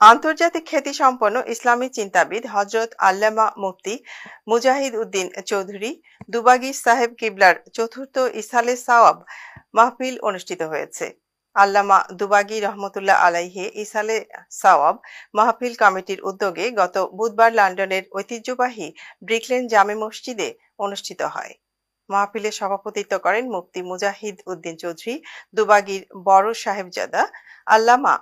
আন্তর্জাতিক খ্যাতিসম্পন্ন ইসলামী চিন্তাবিদ হজরত আল্লামা মুফতি মুজাহিদ উদ্দিন চৌধুরী দুবাগি সাহেব কিবলার চতুর্থ ইসালে সাওয়াব মাহফিল অনুষ্ঠিত হয়েছে। আল্লামা দুবাগি রহমতুল্লাহ আলাইহে ইসালে সাওয়াব মাহফিল কমিটির উদ্যোগে গত বুধবার লন্ডনের ঐতিহ্যবাহী ব্রিকলেন জামে মসজিদে অনুষ্ঠিত হয়। মাহফিলে সভাপতিত্ব করেন মুফতি মুজাহিদ উদ্দিন চৌধুরী, দুবাগির বড় সাহেবজাদা আল্লামা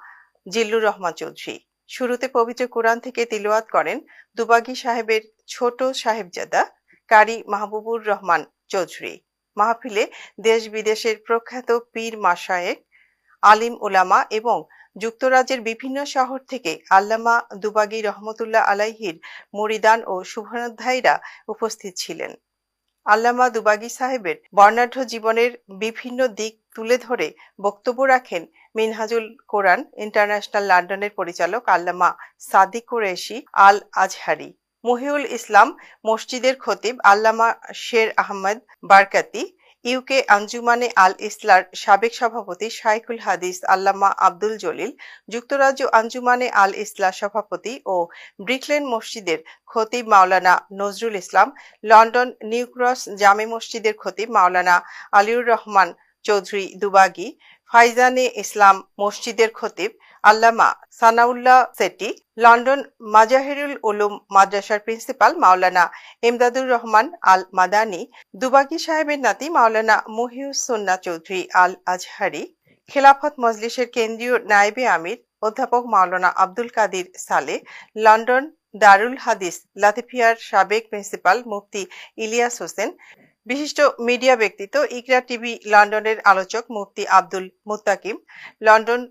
জিল্লুর রহমান চৌধুরী। শুরুতে পবিত্র কোরআন থেকে তিলাওয়াত করেন দুবাগি সাহেবের ছোট সাহেবজাদা কারি মাহবুবুর রহমান চৌধুরী। মাহফিলে দেশ বিদেশের প্রখ্যাত পীর মাশায়েক আলিম ওলামা এবং যুক্তরাজ্যের বিভিন্ন শহর থেকে আল্লামা দুবাগি রহমতুল্লাহ আলাইহির মরিদান ও শুভানুধ্যায়ীরা উপস্থিত ছিলেন। আল্লামা দুবাগি সাহেবের বর্ণাঢ্য জীবনের বিভিন্ন দিক তুলে ধরে বক্তব্য রাখেন মিনহাজুল কোরআন ইন্টারন্যাশনাল লন্ডনের পরিচালক আল্লামা সাদিক কুরেশি আল আজহারি মহিউল ইসলাম মসজিদের খতিব আল্লামা শের আহমদ বারকাতি। ইউকে আঞ্জুমানে আল ইসলার সাবেক সভাপতি শাইখুল হাদিস আল্লামা আব্দুল জলিল। যুক্তরাজ্য আঞ্জুমানে আল ইসলা সভাপতি ও ব্রিকলেন মসজিদের খতিব মাওলানা নজরুল ইসলাম। লন্ডন নিউক্রস জামে মসজিদের খতিব মাওলানা আলিউর রহমান চৌধুরী দুবাগি, ফাইজানে ইসলাম মসজিদের খতিব, আল্লামা সানাউল্লাহ সেটি, লন্ডন মাজাহিরুল উলুম মাদ্রাসার প্রিন্সিপাল মাওলানা এমদাদুর রহমান আল মাদানি দুবাগি সাহেবের নাতি মাওলানা মহিউসুন্না চৌধুরী আল আজহারি খেলাফত মজলিসের কেন্দ্রীয় নায়েবে আমির অধ্যাপক মাওলানা আব্দুল কাদির সালে, লন্ডন দারুল হাদিস লাতিফিয়ার সাবেক প্রিন্সিপাল মুফতি ইলিয়াস হোসেন বিশিষ্ট মিডিয়া ব্যক্তিত্ব ইকরা টিভি লন্ডনের আলোচক মুফতি আব্দুল মুত্তাকিম, লন্ডন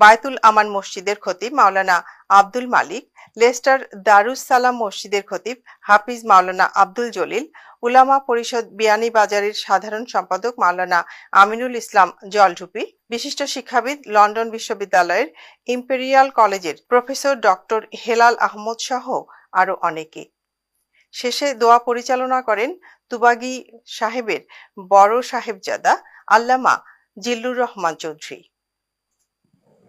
বায়তুল আমান মসজিদের খতিব মাওলানা আব্দুল মালিক, লেস্টার দারুস সালাম মসজিদের খতিব হাফিজ মাওলানা আব্দুল জলিল, উলামা পরিষদ বিয়ানীবাজারের সাধারণ সম্পাদক মাওলানা আমিনুল ইসলাম জলঢুপি, বিশিষ্ট শিক্ষাবিদ লন্ডন বিশ্ববিদ্যালয়ের ইম্পেরিয়াল কলেজের প্রফেসর ডক্টর হেলাল আহমদ সহ আরও অনেকে। শেষে দোয়া পরিচালনা করেন তুবাগি সাহেবের বড় সাহেবজাদা আল্লামা Zillur Rahman Chowdhury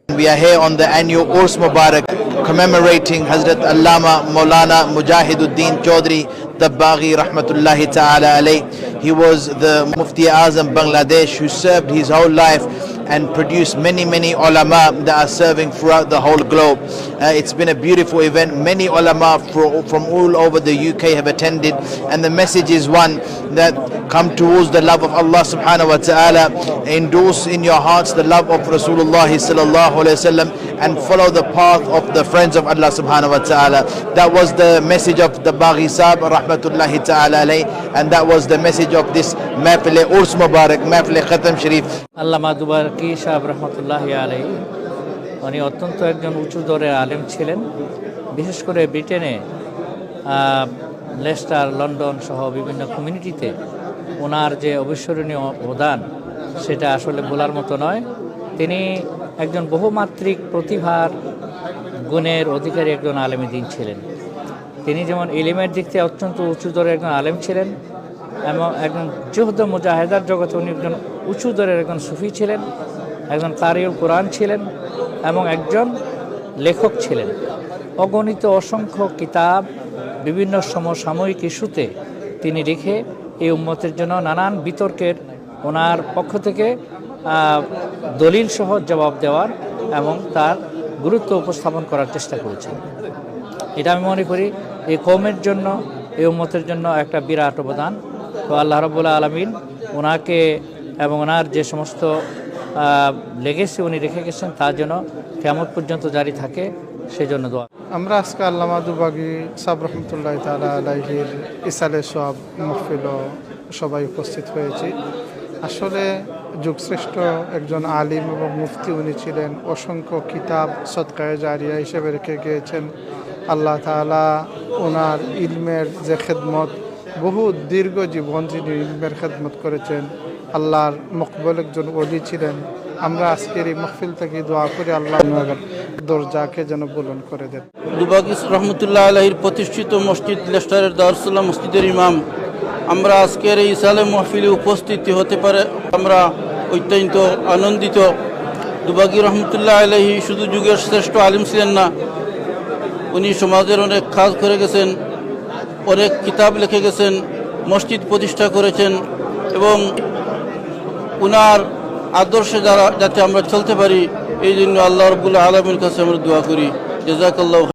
We are here on the annual Urs Mubarak commemorating Hazrat Allama Maulana Mujahiduddin Chaudhry Dabbaghi Rahmatullahi Ta'ala alayh. He was the Mufti Azam Bangladesh who served his whole life and produced many, many ulama that are serving throughout the whole globe. Uh, it's been a beautiful event. Many ulama fro- from all over the UK have attended, and the message is one that come towards the love of Allah subhanahu wa ta'ala, endorse in your hearts the love of Rasulullah sallallahu alaihi wasallam, and follow the path of the friends of Allah subhanahu wa ta'ala. That was the message of the Baghi Sahib rahmatullahi ta'ala alayh, and that was the message of this Mahfil Urs Mubarak, Mahfil Khatam Sharif. আল্লামা দুবারকি সাহেব রহমতুল্লাহ আলাই উনি অত্যন্ত একজন উঁচু দরের আলেম ছিলেন বিশেষ করে ব্রিটেনে লেস্টার লন্ডন সহ বিভিন্ন কমিউনিটিতে ওনার যে অবিস্মরণীয় অবদান, সেটা আসলে বলার মতো নয়। তিনি একজন বহুমাত্রিক প্রতিভার গুণের অধিকারী একজন আলেমী দিন ছিলেন। তিনি যেমন ইলিমের দিক থেকে অত্যন্ত উঁচু দরের একজন আলেম ছিলেন এবং একজন জুহদ মুজাহেদার জগতে উনি একজন উঁচু দরের একজন সুফি ছিলেন, একজন কারিউল কোরআন ছিলেন, এবং একজন লেখক ছিলেন। অগণিত অসংখ্য কিতাব, বিভিন্ন সমসাময়িক ইস্যুতে তিনি লিখে এই উম্মতের জন্য নানান বিতর্কের ওনার পক্ষ থেকে দলিল সহ জবাব দেওয়ার এবং তার গুরুত্ব উপস্থাপন করার চেষ্টা করেছেন। এটা আমি মনে করি এই কৌমের জন্য, এই উম্মতের জন্য একটা বিরাট অবদান। তো আল্লাহ রবুল্লা আলমিন ওনাকে এবং ওনার যে সমস্ত লেগেছে উনি রেখে গেছেন, তার জন্য কেমন পর্যন্ত জারি থাকে, সেজন্য দোয়া। আমরা আজকে আল্লামা দুবাগি সাব রহমতুল্লাহ তালা আলাইহির ইসালে সব মহফিল সবাই উপস্থিত হয়েছি। আসলে যুগশ্রেষ্ঠ একজন আলিম এবং মুফতি উনি ছিলেন, অসংখ্য কিতাব সৎকায় জারিয়া হিসেবে রেখে গিয়েছেন। আল্লাহ তালা ওনার ইলমের যে খেদমত, বহু দীর্ঘ জীবন যিনি ইলমের খেদমত করেছেন, আল্লাহর মকবল একজন অলি ছিলেন। আমরা আজকের এই মহফিল থেকে দোয়া করি, আল্লাহ দরজাকে যেন বুলন করে দেন। দুবাগিস রহমতুল্লাহ আলহির প্রতিষ্ঠিত মসজিদ লেস্টারের দারুসাল্লাহ মসজিদের ইমাম। আমরা আজকের এই ইসালে মহফিলে উপস্থিত হতে পারে, আমরা অত্যন্ত আনন্দিত। দুবাগি রহমতুল্লাহ আলহি শুধু যুগের শ্রেষ্ঠ আলিম ছিলেন না, উনি সমাজের অনেক কাজ করে গেছেন, অনেক কিতাব লিখে গেছেন, মসজিদ প্রতিষ্ঠা করেছেন এবং উনার আদর্শে যারা যাতে আমরা চলতে পারি, এই জন্য আল্লাহ রবুল্লাহ আলমীর কাছে আমরা দোয়া করি। জেজাকাল্লাহ